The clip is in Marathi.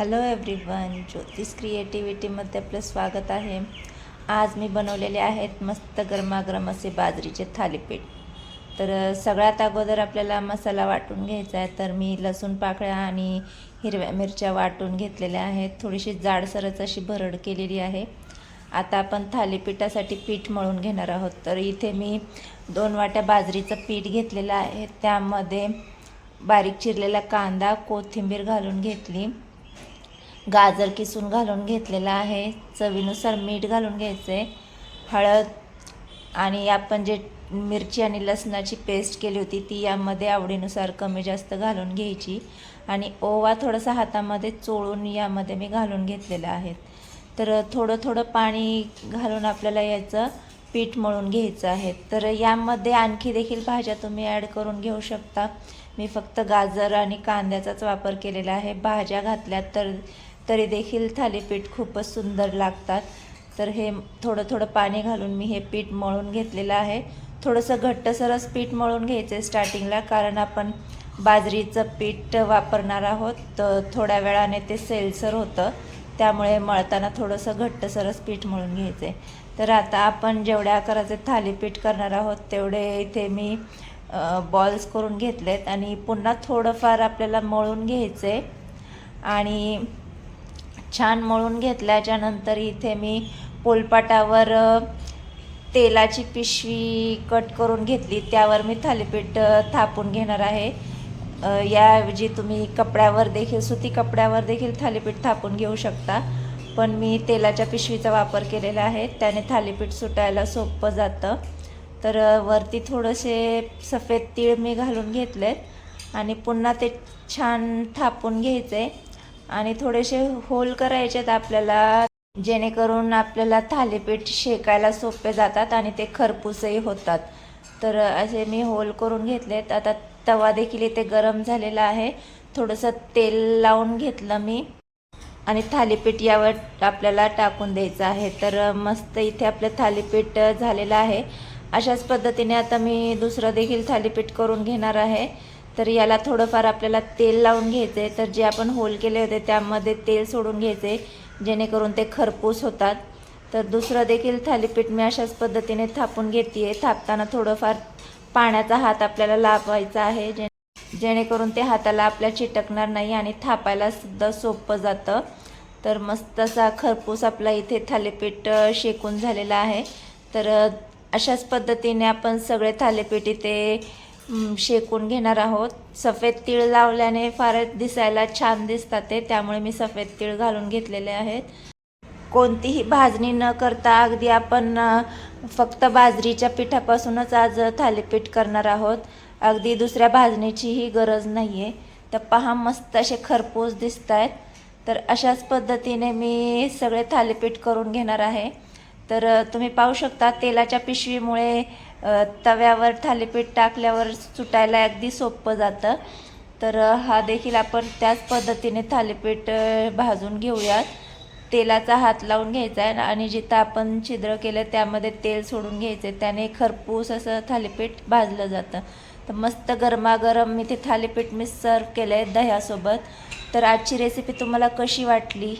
हॅलो एव्हरीवन ज्योतिष क्रिएटिव्हिटीमध्ये आपलं स्वागत आहे. आज मी बनवलेले आहेत मस्त गरमागरम असे बाजरीचे थालीपीठ. तर सगळ्यात अगोदर आपल्याला मसाला वाटून घ्यायचा आहे तर मी लसूण पाकळ्या आणि हिरव्या मिरच्या वाटून घेतलेल्या आहेत. थोडीशी जाडसरच अशी भरड केलेली आहे. आता आपण थालीपीठासाठी पीठ मळून घेणार आहोत. तर इथे मी दोन वाट्या बाजरीचं पीठ घेतलेलं आहे. त्यामध्ये बारीक चिरलेला कांदा कोथिंबीर घालून घेतली. गाजर किसून घालून घेतलेला आहे. चवीनुसार मीठ घालून घ्यायचं. आहे हळद आणि आपण जे मिरची आणि लसणाची पेस्ट केली होती ती यामध्ये आवडीनुसार कमी जास्त घालून घ्यायची. आणि ओवा थोडासा हातामध्ये चोळून यामध्ये मी घालून घेतलेलं आहे. तर थोडं थोडं पाणी घालून आपल्याला याचं पीठ मळून घ्यायचं आहे. तर यामध्ये आणखी देखील भाज्या तुम्ही ॲड करून घेऊ शकता. मी फक्त गाजर आणि कांद्याचाच वापर केलेला आहे. भाज्या घातल्या तर तरी देखील थालीपीठ खूपच सुंदर लागतात. तर हे थोडं थोडं पाणी घालून मी हे पीठ मळून घेतलेलं आहे. थोडंसं घट्टसरच पीठ मळून घ्यायचं आहे स्टार्टिंगला कारण आपण बाजरीचं पीठ वापरणार आहोत. तर थोड्या वेळाने ते सेलसर होतं. त्यामुळे मळताना थोडंसं घट्टसरच पीठ मळून घ्यायचं आहे तर आता आपण जेवढ्या आकाराचे थालीपीठ करणार आहोत तेवढे इथे मी बॉल्स करून घेतलेत. आणि पुन्हा थोडंफार आपल्याला मळून घ्यायचं आहे आणि छान मळून घेतल्याच्या नंतर इथे मी पोलपाटावर तेलाची पिशवी कट करून घेतली. त्यावर मी थालीपीठ थापून घेणार आहे. याऐवजी तुम्ही कपड्यावर देखील सुती कपड्यावर देखील थालीपीठ थापून घेऊ शकता. पण मी तेलाच्या पिशवीचा वापर केलेला आहे. त्याने थालीपीठ सुटायला सोपं जातं. तर वरती थोडेसे सफेद तीळ मी घालून घेतलेत. आणि पुन्हा ते छान थापून घ्यायचे. आणि थोडेसे होल करायचे आहेत आपल्याला जेणेकरून आपल्याला थालीपीठ शेकायला सोपे जातात आणि ते खरपूसही होतात. तर असे मी होल करून घेतलेत. आता तवा देखील इथे गरम झालेला आहे. थोडंसं तेल लावून घेतलं मी. आणि थालीपीठ यावर आपल्याला टाकून द्यायचं आहे. तर मस्त इथे आपलं थालीपीठ झालेलं आहे. अशाच पद्धतीने आता मी दुसरं देखील थालीपीठ करून घेणार आहे. तर याला थोडंफार आपल्याला तेल लावून घ्यायचे तर जे आपण होल केले होते त्यामध्ये तेल सोडून घ्यायचे जेणेकरून ते खरपूस होतात. तर दुसरं देखील थालीपीठ मी अशाच पद्धतीने थापून घेते आहे थापताना थोडंफार पाण्याचा हात आपल्याला लावायचा आहे जे जेणेकरून ते हाताला आपल्या चिटकणार नाही आणि थापायला सुद्धा सोपं जातं. तर मस्त असा खरपूस आपला इथे थालीपीठ शेकून झालेला आहे. तर अशाच पद्धतीने आपण सगळे थालीपीठ इथे शेकून घेणार आहोत. सफेद तीळ लावल्याने फारच दिसायला छान दिसतात ते त्यामुळे मी सफेद तीळ घालून घेतलेले आहेत. कोणतीही भाजणी न करता अगदी आपण फक्त बाजरीच्या पिठापासूनच आज थालीपीठ करणार आहोत. अगदी दुसऱ्या भाजणीचीही गरज नाही आहे तर पहा मस्त असे खरपूस दिसत आहेत तर अशाच पद्धतीने मी सगळे थालीपीठ करून घेणार आहे. तर तुम्ही पाहू शकता तेलाच्या पिशवीमुळे तव्यावर थालीपीठ टाकल्यावर सुटायला अगदी सोपं जातं. तर हा देखील आपण त्याच पद्धतीने थालीपीठ भाजून घेऊयात. तेलाचा हात लावून घ्यायचा आहे आणि जिथं आपण छिद्र केलं त्यामध्ये तेल सोडून घ्यायचं त्याने खरपूस असं थालीपीठ भाजलं जातं. तर मस्त गरमागरम मी ते थालीपीठ मी सर्व केलं आहे दह्यासोबत. तर आजची रेसिपी तुम्हाला कशी वाटली?